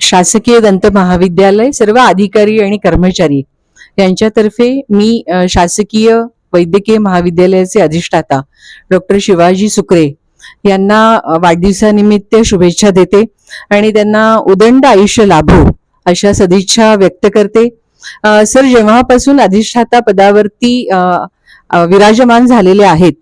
शासकीय दंत महाविद्यालय सर्व अधिकारी आणि कर्मचारी यांच्यातर्फे मी शासकीय वैद्यकीय महाविद्यालयाचे अधिष्ठाता डॉक्टर शिवाजी सुकरे यांना वाढदिवसानिमित्त शुभेच्छा देते आणि त्यांना उदंड आयुष्य लाभो अशा सदिच्छा व्यक्त करते. सर जेव्हापासून अधिष्ठाता पदावरती विराजमान झालेले आहेत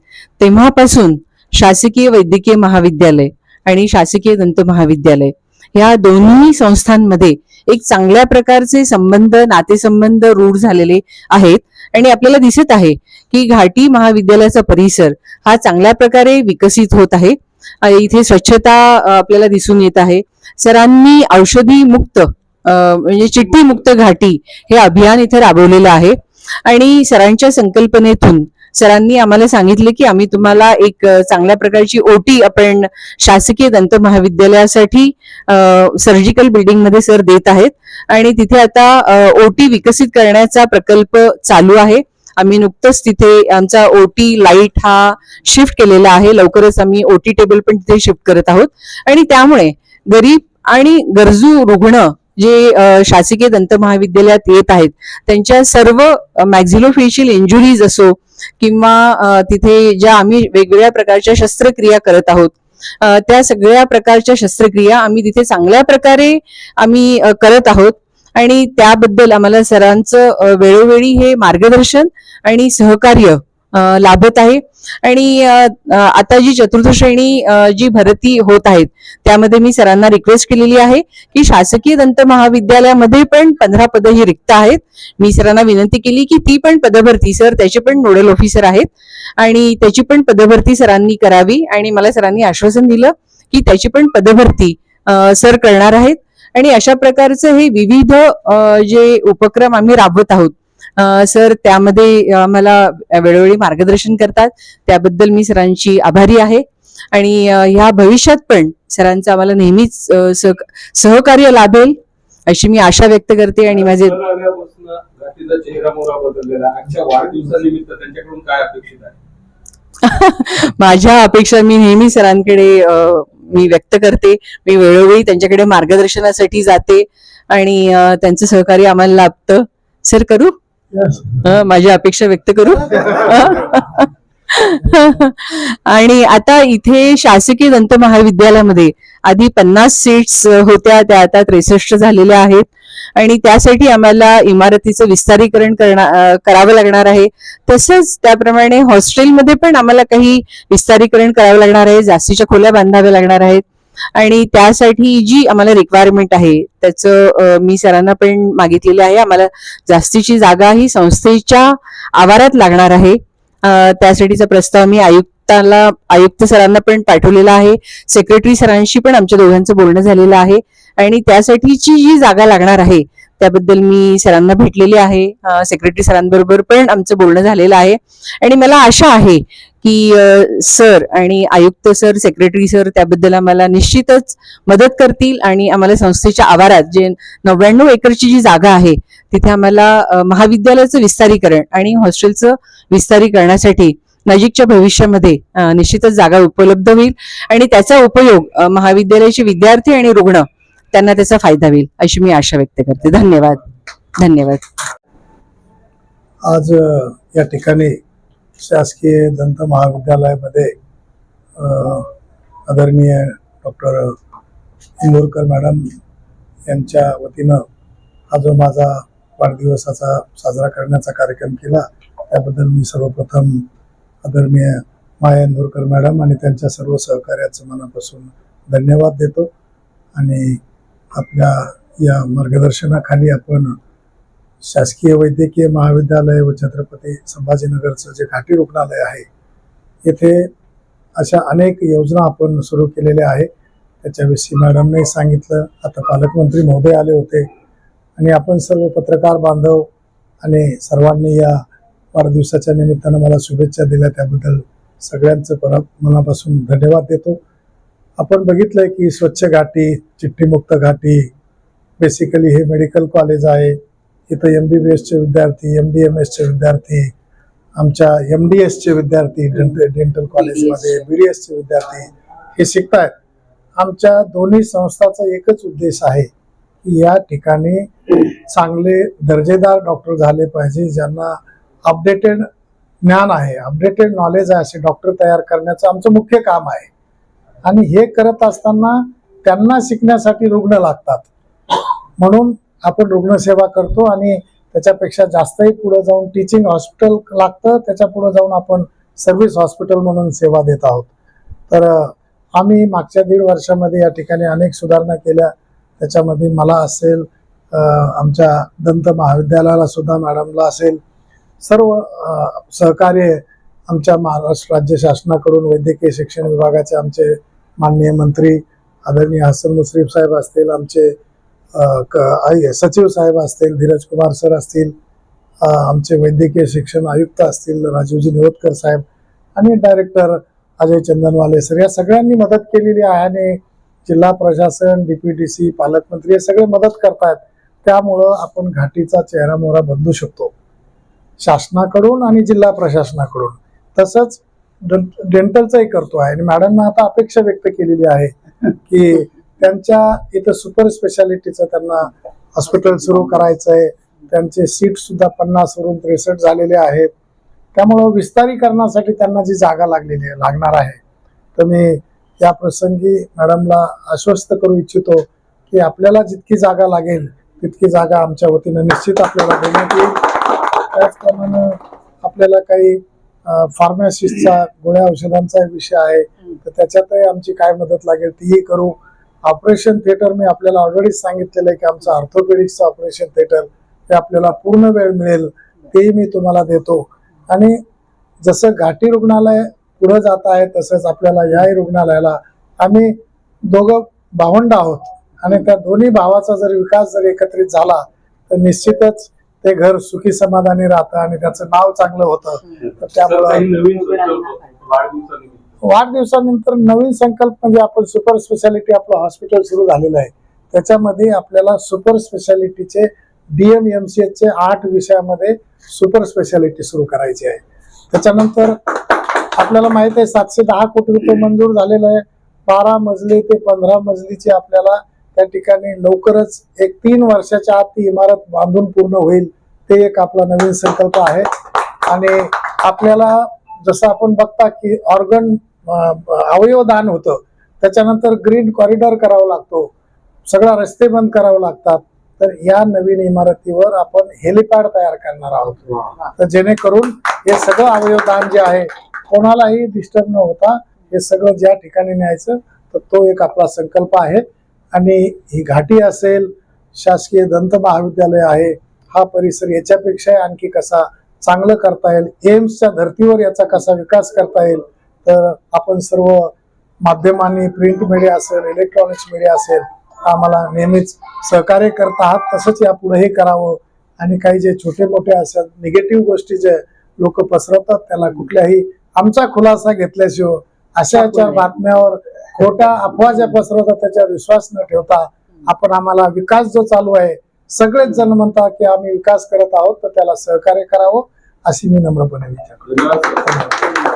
तेव्हापासून शासकीय वैद्यकीय महाविद्यालय आणि शासकीय दंत महाविद्यालय ह्या दोन्ही संस्थांमध्ये एक चांगल्या प्रकारचे संबंध नातेसंबंध रूढ झालेले आहेत. आणि आपल्याला दिसत आहे की घाटी महाविद्यालयाचा परिसर हा चांगल्या प्रकारे विकसित होत आहे. इथे स्वच्छता आपल्याला दिसून येत आहे. सरांनी औषधी मुक्त म्हणजे चिठ्ठी मुक्त घाटी हे अभियान इथे राबवलेलं आहे. आणि सरांच्या संकल्पनेतून सरांनी आम्हाला सांगितले की आम्ही तुम्हाला एक चांगल्या प्रकारची ओटी आपण शासकीय दंत महाविद्यालयासाठी सर्जिकल बिल्डिंगमध्ये सर देत आहेत. आणि तिथे आता ओटी विकसित करण्याचा प्रकल्प चालू आहे. आम्ही नुकतंच तिथे आमचा ओटी लाइट हा शिफ्ट केलेला आहे. लवकरच आम्ही ओटी टेबल पण तिथे शिफ्ट करत आहोत. आणि त्यामुळे गरीब आणि गरजू रुग्ण जे शासकीय दंत महाविद्यालयात येत आहेत त्यांच्या सर्व मॅक्झिलोफेशियल इंजुरीज असो किंवा तिथे ज्या आम्ही वेगवेगळ्या प्रकारच्या शस्त्रक्रिया करत आहोत त्या सगळ्या प्रकारच्या शस्त्रक्रिया आम्ही तिथे चांगल्या प्रकारे आम्ही करत आहोत. आणि त्याबद्दल आम्हाला सरांचं वेळोवेळी हे मार्गदर्शन आणि सहकार्य लाभत आहे. आणि आता जी चतुर्थ श्रेणी जी भरती होत आहेत त्यामध्ये मी सरांना रिक्वेस्ट केलेली आहे की शासकीय दंत महाविद्यालयामध्ये पण पंधरा पदं ही रिक्त आहेत. मी सरांना विनंती केली की ती पण पदभरती सर त्याचे पण नोडल ऑफिसर आहेत. आणि त्याची पण पदभरती सरांनी करावी आणि मला सरांनी आश्वासन दिलं की त्याची पण पदभरती सर करणार आहेत. आणि अशा प्रकारचे हे विविध जे उपक्रम आम्ही राबवत आहोत सर त्यामध्ये आम्हाला वेळोवेळी मार्गदर्शन करतात. त्याबद्दल मी सरांची आभारी आहे. आणि ह्या भविष्यात पण सरांचं आम्हाला नेहमीच सहकार्य लाभेल अशी मी आशा व्यक्त करते आणि माझे माझ्या अपेक्षा मी नेहमी सरांकडे मी व्यक्त करते. मी वेळोवेळी त्यांच्याकडे मार्गदर्शनासाठी जाते आणि त्यांचं सहकार्य आम्हाला लाभतं. सर करू? माझी अपेक्षा व्यक्त करू? आणि आता इथे शासकीय दंत महाविद्यालयामध्ये आधी पन्नास सीट्स होत्या त्या आता त्रेसष्ट झालेल्या आहेत. आणि त्यासाठी आम्हाला इमारतीचं विस्तारीकरण करावं लागणार आहे. तसंच त्याप्रमाणे हॉस्टेलमध्ये पण आम्हाला काही विस्तारीकरण करावं लागणार आहे. जास्तीच्या खोल्या बांधाव्या लागणार आहेत. आणि त्यासाठी जी आम्हाला रिक्वायरमेंट आहे त्याचं मी सरांना पण मागितलेलं आहे. आम्हाला जास्तीची जागा ही संस्थेच्या आवारात लागणार आहे. त्यासाठीचा प्रस्ताव मी आयुक्ताला आयुक्त सरांना पण पाठवलेला आहे. सेक्रेटरी सरांशी पण आमच्या दोघांचं बोलणं झालेलं आहे. आणि त्यासाठीची जी जागा लागणार आहे त्याबद्दल मी सरांना भेटलेली आहे सेक्रेटरी सरांबरोबर पण आमचं बोलणं झालेलं आहे. आणि मला आशा आहे की सर आणि आयुक्त सर सेक्रेटरी सर त्याबद्दल आम्हाला निश्चितच मदत करतील आणि आम्हाला संस्थेच्या आवारात जे नव्याण्णव एकरची जी जागा आहे तिथे आम्हाला महाविद्यालयाचं विस्तारीकरण आणि हॉस्टेलचं विस्तारीकरणासाठी नजीकच्या भविष्यामध्ये निश्चितच जागा उपलब्ध होईल. आणि त्याचा उपयोग महाविद्यालयाचे विद्यार्थी आणि रुग्ण त्यांना त्याचा फायदा होईल अशी मी आशा व्यक्त करते. धन्यवाद. धन्यवाद. आज या ठिकाणी शासकीय दंत महाविद्यालयामध्ये आदरणीय डॉक्टर इंदोरकर मॅडम यांच्या वतीनं हा जो माझा वाढदिवसाचा साजरा करण्याचा कार्यक्रम केला त्याबद्दल मी सर्वप्रथम आदरणीय माया इंदोरकर मॅडम आणि त्यांच्या सर्व सहकार्याचं मनापासून धन्यवाद देतो. आणि आपल्या या मार्गदर्शनाखाली आपण शासकीय वैद्यकीय महाविद्यालय व छत्रपती संभाजीनगरचं जे घाटी रुग्णालय आहे येथे अशा अनेक योजना आपण सुरू केलेल्या आहे त्याच्याविषयी मॅडमने सांगितलं. आता पालकमंत्री महोदय आले होते. आणि आपण सर्व पत्रकार बांधव आणि सर्वांनी या वाढदिवसाच्या निमित्तानं मला शुभेच्छा दिल्या. त्याबद्दल सगळ्यांचं परत मनापासून धन्यवाद देतो. आपण बघितलंय की स्वच्छ घाटी चिठ्ठीमुक्त घाटी बेसिकली हे मेडिकल कॉलेज आहे. इथं एम बी बी एसचे विद्यार्थी एम डी एम एसचे विद्यार्थी आमच्या एम डी एसचे विद्यार्थी डेंटल डेंटल कॉलेजमध्ये बी डी एसचे विद्यार्थी हे शिकतायत. आमच्या दोन्ही संस्थाचा एकच उद्देश आहे की या ठिकाणी चांगले दर्जेदार डॉक्टर झाले पाहिजे ज्यांना अपडेटेड ज्ञान आहे. अपडेटेड नॉलेज आहे असे डॉक्टर तयार करण्याचं आमचं मुख्य काम आहे. आणि हे करत असताना त्यांना शिकण्यासाठी रुग्ण लागतात. म्हणून आपण रुग्णसेवा करतो आणि त्याच्यापेक्षा जास्तही पुढे जाऊन टीचिंग हॉस्पिटल लागतं. त्याच्या पुढे जाऊन आपण सर्व्हिस हॉस्पिटल म्हणून सेवा देत आहोत. तर आम्ही मागच्या दीड वर्षामध्ये या ठिकाणी अनेक सुधारणा केल्या. त्याच्यामध्ये मला असेल आमच्या दंत महाविद्यालयाला सुद्धा मॅडमला असेल. सर्व सहकार्य आमच्या महाराष्ट्र राज्य शासनाकडून वैद्यकीय शिक्षण विभागाचे आमचे माननीय मंत्री आदरणीय हसन मुश्रीफ साहेब असतील आमचे आई सचिव साहेब असतील धीरज कुमार सर असतील आमचे वैद्यकीय शिक्षण आयुक्त असतील राजीवजी निवतकर साहेब आणि डायरेक्टर अजय चंदनवाले सर या सगळ्यांनी मदत केलेली आहे आणि जिल्हा प्रशासन डीपीटीसी पालकमंत्री हे सगळे मदत करतायत. त्यामुळं आपण घाटीचा चेहरा मोहरा बदलू शकतो. शासनाकडून आणि जिल्हा प्रशासनाकडून. तसंच डेंटलचाही करतो आहे. आणि मॅडमना आता अपेक्षा व्यक्त केलेली आहे की त्यांच्या इथं सुपर स्पेशालिटीचं त्यांना हॉस्पिटल सुरू करायचं आहे त्यांचे सीट सुद्धा पन्नासवरून त्रेसष्ट झालेले आहेत. त्यामुळं विस्तारीकरणासाठी त्यांना जी जागा लागलेली आहे लागणार आहे तर मी या प्रसंगी मॅडमला आश्वस्त करू इच्छितो की आपल्याला जितकी जागा लागेल तितकी जागा आमच्या वतीनं निश्चित आपल्याला देण्यात येईल. त्याचप्रमाणे आपल्याला काही फार्मॅसिस्टचा गोळ्या औषधांचा विषय आहे. तर त्याच्यातही आमची काय मदत लागेल तीही करू. ऑपरेशन थिएटर मी आपल्याला ऑलरेडीच सांगितलेलं आहे की आमचं ऑर्थोपेडिक्सचं ऑपरेशन थिएटर हे आपल्याला पूर्ण वेळ मिळेल तेही मी तुम्हाला देतो. आणि जसं घाटी रुग्णालय पुढे जात आहे तसंच आपल्याला याही रुग्णालयाला आम्ही दोघं भावंड आहोत. आणि त्या दोन्ही भावाचा जर विकास जर एकत्रित झाला तर निश्चितच ते घर सुखी समाधानी राहतं आणि त्याचं नाव चांगलं होतं. तर त्यामुळं वाढदिवसानंतर नवीन संकल्प म्हणजे आपण सुपर स्पेशालिटी आपलं हॉस्पिटल सुरू झालेलं आहे. त्याच्यामध्ये आपल्याला सुपर स्पेशालिटीचे डीएम एम सी एचचे आठ विषयामध्ये सुपर स्पेशालिटी सुरू करायची आहे. त्याच्यानंतर आपल्याला माहीत आहे सातशे दहा कोटी रुपये मंजूर झालेलं आहे. बारा मजली ते पंधरा मजलीची आपल्याला त्या ठिकाणी लवकरच एक तीन वर्षाच्या आत ती इमारत बांधून पूर्ण होईल. ते एक आपला नवीन संकल्प आहे. आणि आपल्याला जसं आपण बघता की ऑर्गन अवयव दान होतं. त्याच्यानंतर ग्रीन कॉरिडॉर करावा लागतो. सगळा रस्ते बंद करावे लागतात. तर या नवीन इमारतीवर आपण हेलिपॅड तयार करणार आहोत. तर जेणेकरून हे सगळं अवयवदान जे आहे कोणालाही डिस्टर्ब न होता हे सगळं ज्या ठिकाणी न्यायचं तर तो एक आपला संकल्प आहे. आणि ही घाटी असेल शासकीय दंत महाविद्यालय आहे हा परिसर याच्यापेक्षा आणखी कसा चांगलं करता येईल? एम्सच्या धर्तीवर याचा कसा विकास करता येईल? तर आपण सर्व माध्यमांनी प्रिंट मीडिया असेल इलेक्ट्रॉनिक्स मीडिया असेल आम्हाला नेहमीच सहकार्य करत आहात. तसंच यापुढेही करावं. आणि काही जे छोटे मोठे असतात निगेटिव्ह गोष्टी जे लोक पसरवतात त्याला कुठल्याही आमचा खुलासा घेतल्याशिवाय अशा याच्या बातम्यावर खोट्या अफवा ज्या पसरवतात त्याच्यावर विश्वास न ठेवता आपण आम्हाला विकास जो चालू आहे सगळेच जण म्हणतात की आम्ही विकास करत आहोत तर त्याला सहकार्य करावं अशी मी नम्रपणे विचार